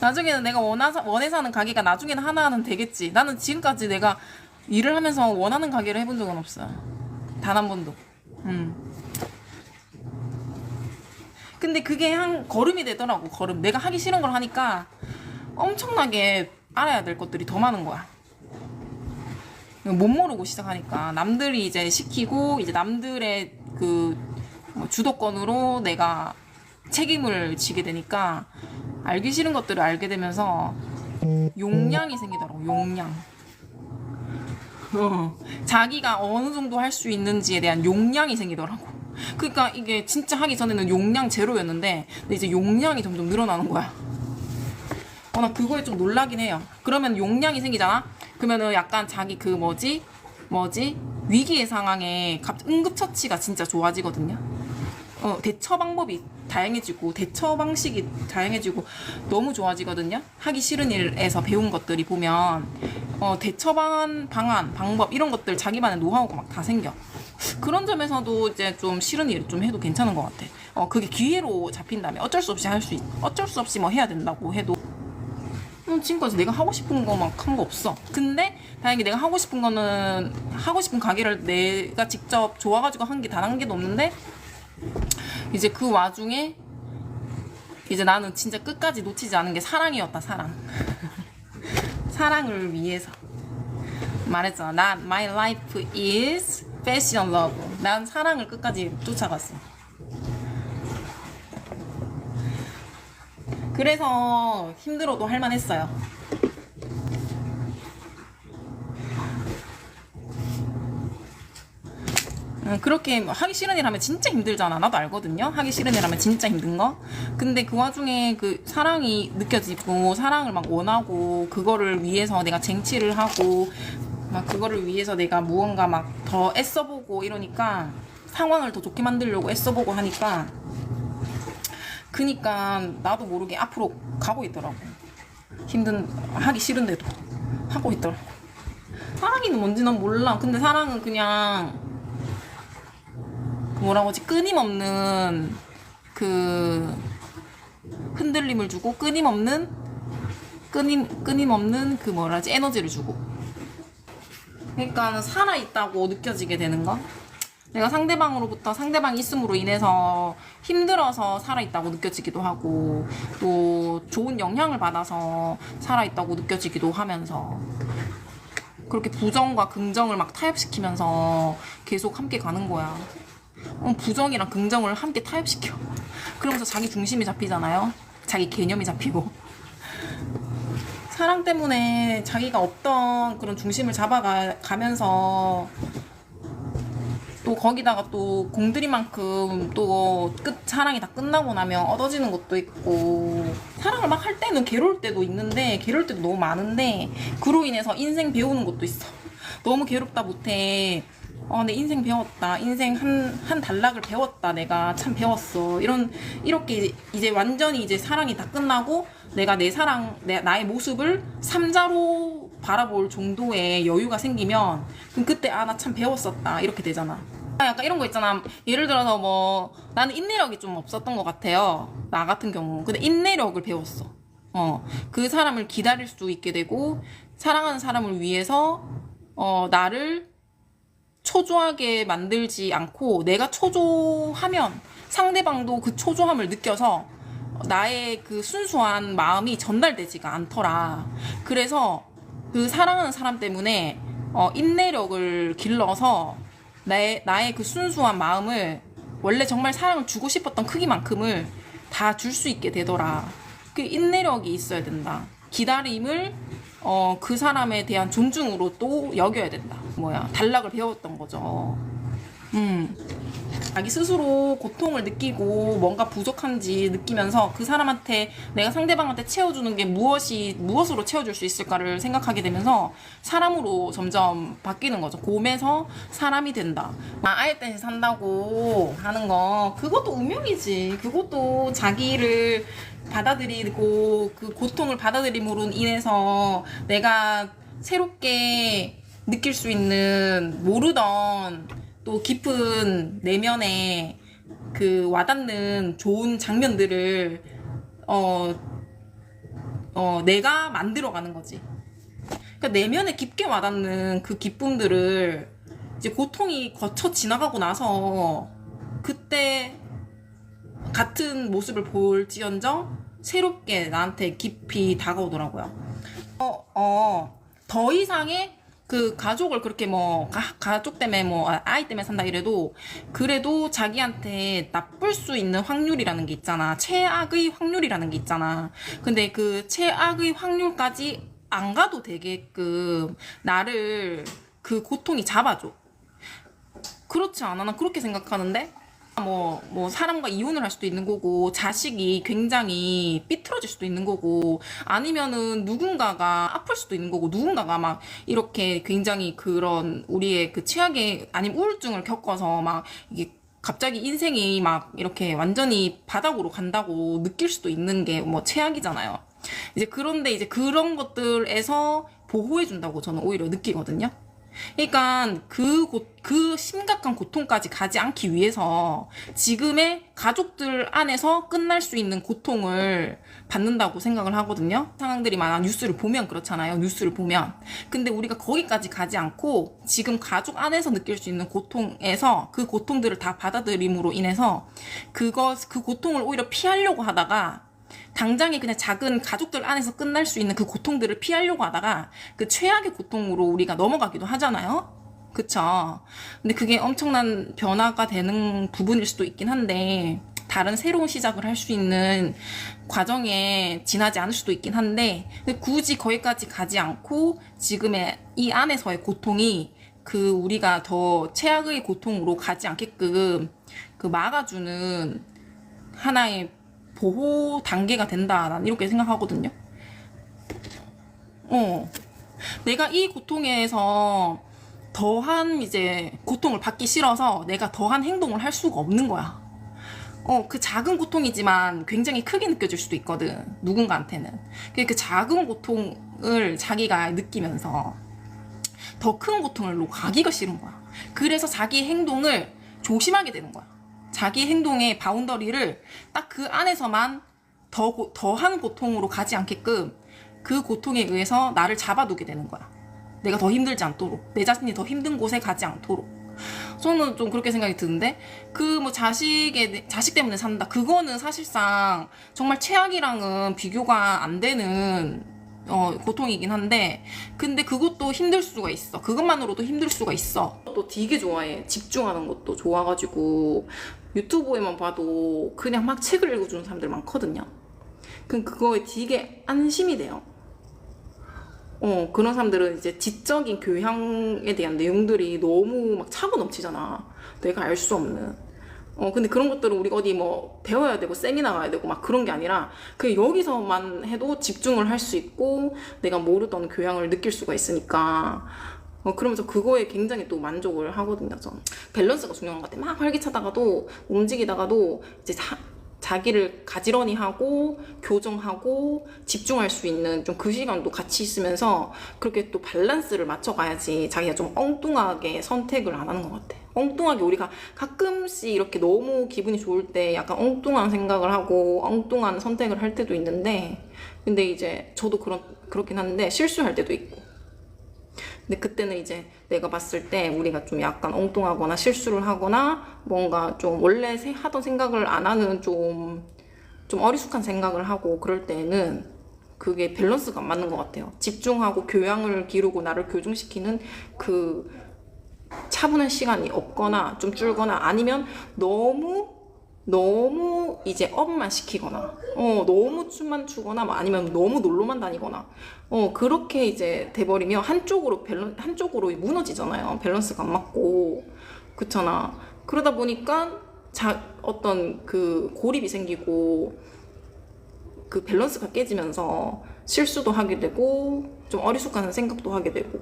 나중에는 내가 원하, 원해서 하는 가게가 나중에는 하나는 되겠지. 나는 지금까지 내가 일을 하면서 원하는 가게를 해본 적은 없어요. 단한 번도. 음. 근데 그게 한 걸음이 되더라고, 걸음. 내가 하기 싫은 걸 하니까 엄청나게 알아야 될 것들이 더 많은 거야. 못 모르고 시작하니까 남들이 이제 시키고 이제 남들의 그뭐 주도권으로 내가 책임을 지게 되니까 알기 싫은 것들을 알게 되면서 용량이 생기더라고 용량 어, 자기가 어느 정도 할 수 있는지에 대한 용량이 생기더라고 그러니까 이게 진짜 하기 전에는 용량 제로였는데 근데 이제 용량이 점점 늘어나는 거야 어, 나 그거에 좀 놀라긴 해요. 그러면 용량이 생기잖아? 그러면은 약간 자기 그 뭐지? 뭐지? 위기의 상황에 갑, 응급처치가 진짜 좋아지거든요. 어, 대처 방법이 다양해지고, 대처 방식이 다양해지고, 너무 좋아지거든요. 하기 싫은 일에서 배운 것들이 보면, 어, 대처 방안, 방법, 이런 것들 자기만의 노하우가 막 다 생겨. 그런 점에서도 이제 좀 싫은 일 좀 해도 괜찮은 것 같아. 어, 그게 기회로 잡힌다면 어쩔 수 없이 할 수 있, 어쩔 수 없이 뭐 해야 된다고 해도 음, 지금까지 내가 하고 싶은 거 막 한 거 없어. 근데 다행히 내가 하고 싶은 거는 하고 싶은 가게를 내가 직접 좋아가지고 한 게 단 한 개도 없는데 이제 그 와중에 이제 나는 진짜 끝까지 놓치지 않은 게 사랑이었다 사랑. 사랑을 위해서 말했잖아. 난 my life is fashion love. 난 사랑을 끝까지 쫓아갔어. 그래서 힘들어도 할만했어요. 음, 그렇게 하기 싫은 일 하면 진짜 힘들잖아. 나도 알거든요. 하기 싫은 일 하면 진짜 힘든 거. 근데 그 와중에 그 사랑이 느껴지고 사랑을 막 원하고 그거를 위해서 내가 쟁취를 하고 막 그거를 위해서 내가 무언가 막 더 애써보고 이러니까 상황을 더 좋게 만들려고 애써보고 하니까 그니까 나도 모르게 앞으로 가고 있더라고. 힘든 하기 싫은데도 하고 있더라고. 사랑이는 뭔지 난 몰라. 근데 사랑은 그냥 그 뭐라고 하지 끊임없는 그 흔들림을 주고 끊임없는 끊임 끊임없는 그 뭐라지 에너지를 주고. 그러니까 살아 있다고 느껴지게 되는 거. 내가 상대방으로부터 상대방이 있음으로 인해서 힘들어서 살아있다고 느껴지기도 하고 또 좋은 영향을 받아서 살아있다고 느껴지기도 하면서 그렇게 부정과 긍정을 막 타협시키면서 계속 함께 가는 거야. 어, 부정이랑 긍정을 함께 타협시켜. 그러면서 자기 중심이 잡히잖아요. 자기 개념이 잡히고. 사랑 때문에 자기가 없던 그런 중심을 잡아가면서 또 거기다가 또 공들이만큼 또 끝 사랑이 다 끝나고 나면 얻어지는 것도 있고 사랑을 막 할 때는 괴로울 때도 있는데 괴로울 때도 너무 많은데 그로 인해서 인생 배우는 것도 있어 너무 괴롭다 못해 어, 내 인생 배웠다. 인생 한, 한 단락을 배웠다. 내가 참 배웠어. 이런, 이렇게 이제, 이제 완전히 이제 사랑이 다 끝나고 내가 내 사랑, 내, 나의 모습을 삼자로 바라볼 정도의 여유가 생기면 그럼 그때 아, 나 참 배웠었다. 이렇게 되잖아. 아, 약간 이런 거 있잖아. 예를 들어서 뭐, 나는 인내력이 좀 없었던 것 같아요. 나 같은 경우. 근데 인내력을 배웠어. 어, 그 사람을 기다릴 수 있게 되고, 사랑하는 사람을 위해서, 어, 나를 초조하게 만들지 않고 내가 초조하면 상대방도 그 초조함을 느껴서 나의 그 순수한 마음이 전달되지가 않더라. 그래서 그 사랑하는 사람 때문에 어, 인내력을 길러서 나의, 나의 그 순수한 마음을 원래 정말 사랑을 주고 싶었던 크기만큼을 다 줄 수 있게 되더라. 그 인내력이 있어야 된다. 기다림을 어, 그 사람에 대한 존중으로 또 여겨야 된다. 뭐야, 단락을 배웠던 거죠. 음. 자기 스스로 고통을 느끼고 뭔가 부족한지 느끼면서 그 사람한테 내가 상대방한테 채워주는 게 무엇이 무엇으로 채워줄 수 있을까를 생각하게 되면서 사람으로 점점 바뀌는 거죠. 곰에서 사람이 된다. 아, 아예 산다고 하는 거 그것도 운명이지. 그것도 자기를 받아들이고 그 고통을 받아들임으로 인해서 내가 새롭게 느낄 수 있는 모르던 또 깊은 내면에 그 와닿는 좋은 장면들을 어 어, 내가 만들어가는 거지. 그러니까 내면에 깊게 와닿는 그 기쁨들을 이제 고통이 거쳐 지나가고 나서 그때 같은 모습을 볼지언정 새롭게 나한테 깊이 다가오더라고요. 어, 어, 더 이상의 그 가족을 그렇게 뭐 가, 족 때문에 뭐 아, 아이 때문에 산다 이래도 그래도 자기한테 나쁠 수 있는 확률이라는 게 있잖아. 최악의 확률이라는 게 있잖아. 근데 그 최악의 확률까지 안 가도 되게끔 나를 그 고통이 잡아줘. 그렇지 않아? 난 그렇게 생각하는데 뭐, 뭐, 사람과 이혼을 할 수도 있는 거고, 자식이 굉장히 삐뚤어질 수도 있는 거고, 아니면은 누군가가 아플 수도 있는 거고, 누군가가 막 이렇게 굉장히 그런 우리의 그 최악의, 아니면 우울증을 겪어서 막 이게 갑자기 인생이 막 이렇게 완전히 바닥으로 간다고 느낄 수도 있는 게 뭐 최악이잖아요. 이제 그런데 이제 그런 것들에서 보호해준다고 저는 오히려 느끼거든요. 그러니까 그, 고, 그 심각한 고통까지 가지 않기 위해서 지금의 가족들 안에서 끝날 수 있는 고통을 받는다고 생각을 하거든요. 상황들이 많아 뉴스를 보면 그렇잖아요. 뉴스를 보면. 근데 우리가 거기까지 가지 않고 지금 가족 안에서 느낄 수 있는 고통에서 그 고통들을 다 받아들임으로 인해서 그거, 그 고통을 오히려 피하려고 하다가 당장에 그냥 작은 가족들 안에서 끝날 수 있는 그 고통들을 피하려고 하다가 그 최악의 고통으로 우리가 넘어가기도 하잖아요. 그쵸. 근데 그게 엄청난 변화가 되는 부분일 수도 있긴 한데, 다른 새로운 시작을 할 수 있는 과정에 지나지 않을 수도 있긴 한데, 굳이 거기까지 가지 않고 지금의 이 안에서의 고통이 그 우리가 더 최악의 고통으로 가지 않게끔 그 막아주는 하나의 보호 단계가 된다. 난 이렇게 생각하거든요. 어. 내가 이 고통에서 더한 이제 고통을 받기 싫어서 내가 더한 행동을 할 수가 없는 거야. 어, 그 작은 고통이지만 굉장히 크게 느껴질 수도 있거든. 누군가한테는. 그, 그 작은 고통을 자기가 느끼면서 더 큰 고통으로 가기가 싫은 거야. 그래서 자기 행동을 조심하게 되는 거야. 자기 행동의 바운더리를 딱 그 안에서만 더, 고, 더한 고통으로 가지 않게끔 그 고통에 의해서 나를 잡아두게 되는 거야. 내가 더 힘들지 않도록. 내 자신이 더 힘든 곳에 가지 않도록. 저는 좀 그렇게 생각이 드는데, 그 뭐 자식의, 자식 때문에 산다. 그거는 사실상 정말 최악이랑은 비교가 안 되는 어, 고통이긴 한데, 근데 그것도 힘들 수가 있어. 그것만으로도 힘들 수가 있어. 또 되게 좋아해. 집중하는 것도 좋아가지고, 유튜브에만 봐도 그냥 막 책을 읽어주는 사람들 많거든요. 그럼 그거에 되게 안심이 돼요. 어, 그런 사람들은 이제 지적인 교양에 대한 내용들이 너무 막 차고 넘치잖아. 내가 알 수 없는. 어, 근데 그런 것들은 우리가 어디 뭐 배워야 되고 세미나 가야 되고 막 그런 게 아니라 그 여기서만 해도 집중을 할 수 있고 내가 모르던 교양을 느낄 수가 있으니까 어, 그러면서 그거에 굉장히 또 만족을 하거든요, 전. 밸런스가 중요한 것 같아요. 막 활기차다가도, 움직이다가도, 이제 자, 자기를 가지런히 하고, 교정하고, 집중할 수 있는 좀 그 시간도 같이 있으면서, 그렇게 또 밸런스를 맞춰가야지 자기가 좀 엉뚱하게 선택을 안 하는 것 같아. 엉뚱하게 우리가 가끔씩 이렇게 너무 기분이 좋을 때 약간 엉뚱한 생각을 하고, 엉뚱한 선택을 할 때도 있는데, 근데 이제 저도 그런, 그렇긴 한데, 실수할 때도 있고. 근데 그때는 이제 내가 봤을 때 우리가 좀 약간 엉뚱하거나 실수를 하거나 뭔가 좀 원래 하던 생각을 안 하는 좀, 좀 어리숙한 생각을 하고 그럴 때는 그게 밸런스가 안 맞는 것 같아요. 집중하고 교양을 기르고 나를 교정시키는 그 차분한 시간이 없거나 좀 줄거나 아니면 너무 너무 이제 업만 시키거나 어 너무 춤만 추거나 뭐 아니면 너무 놀러만 다니거나 어 그렇게 이제 돼버리면 한쪽으로 밸런 한쪽으로 무너지잖아요. 밸런스가 안 맞고. 그렇잖아. 그러다 보니까 자 어떤 그 고립이 생기고 그 밸런스가 깨지면서 실수도 하게 되고 좀 어리숙한 생각도 하게 되고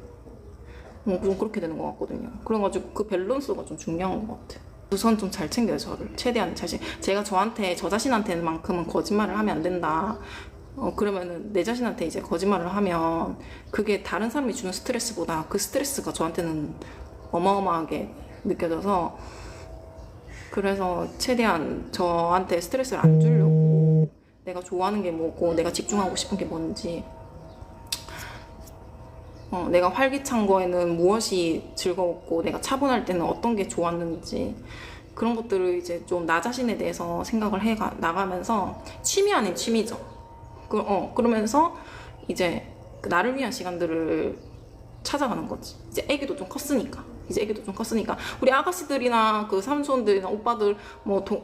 어, 좀 그렇게 되는 것 같거든요. 그래가지고 그 밸런스가 좀 중요한 것 같아요 우선 좀 잘 챙겨요 저를. 최대한 자신 제가 저한테 저 자신한테만큼은 거짓말을 하면 안 된다. 어 그러면은 내 자신한테 이제 거짓말을 하면 그게 다른 사람이 주는 스트레스보다 그 스트레스가 저한테는 어마어마하게 느껴져서 그래서 최대한 저한테 스트레스를 안 주려고 내가 좋아하는 게 뭐고 내가 집중하고 싶은 게 뭔지 어, 내가 활기찬 거에는 무엇이 즐거웠고 내가 차분할 때는 어떤 게 좋았는지 그런 것들을 이제 좀 나 자신에 대해서 생각을 해 가- 나가면서 취미 아닌 취미죠. 그, 어, 그러면서 이제 그 나를 위한 시간들을 찾아가는 거지. 이제 애기도 좀 컸으니까. 이제 애기도 좀 컸으니까. 우리 아가씨들이나 그 삼촌들이나 오빠들 뭐 동,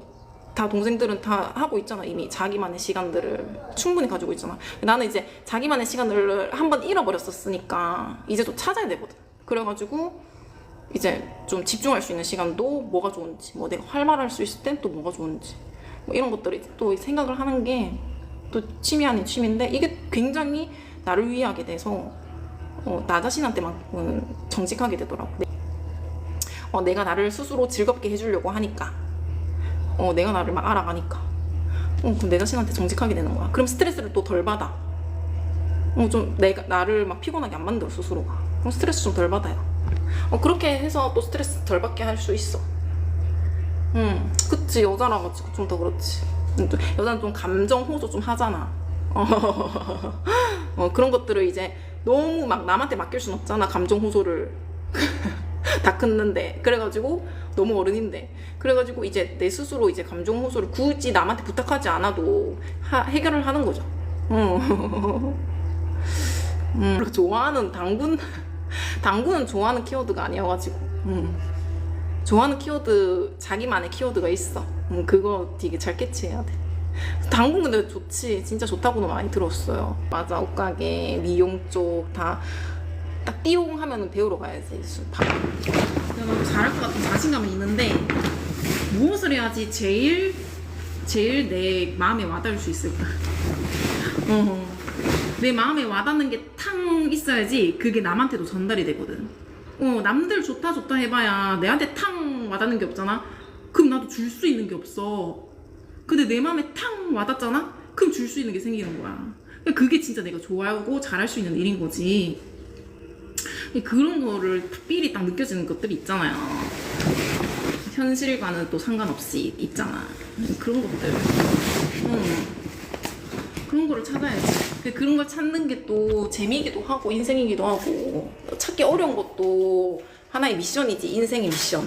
다 동생들은 다 하고 있잖아. 이미 자기만의 시간들을 충분히 가지고 있잖아. 나는 이제 자기만의 시간을 한번 잃어버렸었으니까 이제 또 찾아야 되거든. 그래가지고 이제 좀 집중할 수 있는 시간도 뭐가 좋은지, 뭐 내가 활발할 수 있을 땐 또 뭐가 좋은지, 뭐 이런 것들을 또 생각을 하는 게 또 취미 아닌 취미인데 이게 굉장히 나를 위하게 돼서 어, 나 자신한테만큼은 정직하게 되더라고. 어, 내가 나를 스스로 즐겁게 해주려고 하니까, 어, 내가 나를 막 알아가니까, 어, 그럼 내 자신한테 정직하게 되는 거야. 그럼 스트레스를 또 덜 받아. 어, 좀 내가 나를 막 피곤하게 안 만들어 스스로가. 그럼 스트레스 좀 덜 받아요. 어, 그렇게 해서 또 스트레스 덜 받게 할 수 있어. 음, 그치 여자라 가지고 좀 더 그렇지. 음, 또 여자는 좀 감정 호소 좀 하잖아. 어, 어, 그런 것들을 이제 너무 막 남한테 맡길 순 없잖아 감정 호소를 다 끊는데 그래가지고 너무 어른인데. 그래가지고 이제 내 스스로 이제 감정 호소를 굳이 남한테 부탁하지 않아도 하- 해결을 하는 거죠. 어. 음, 그리고 좋아하는 당군 당구는 좋아하는 키워드가 아니어가지고. 음. 좋아하는 키워드 자기만의 키워드가 있어. 음, 그거 되게 잘 캐치해야 돼. 당군 근데 좋지. 진짜 좋다고는 많이 들었어요. 맞아. 옷가게 미용 쪽다 딱 띠용 하면은 배우러 가야지 바 내가 잘할 것 같은 자신감은 있는데 무엇을 해야지 제일 제일 내 마음에 와닿을 수 있을까? 어, 내 마음에 와닿는 게 탕 있어야지 그게 남한테도 전달이 되거든. 어, 남들 좋다 좋다 해봐야 내한테 탕 와닿는 게 없잖아. 그럼 나도 줄 수 있는 게 없어. 근데 내 마음에 탕 와닿잖아. 그럼 줄 수 있는 게 생기는 거야. 그러니까 그게 진짜 내가 좋아하고 잘할 수 있는 일인 거지. 그런 거를 삘이 딱 느껴지는 것들이 있잖아요. 현실과는 또 상관없이 있잖아. 그런 것들. 음. 그런 거를 찾아야지. 그- 그런 걸 찾는 게 또 재미이기도 하고 인생이기도 하고 찾기 어려운 것도 하나의 미션이지 인생의 미션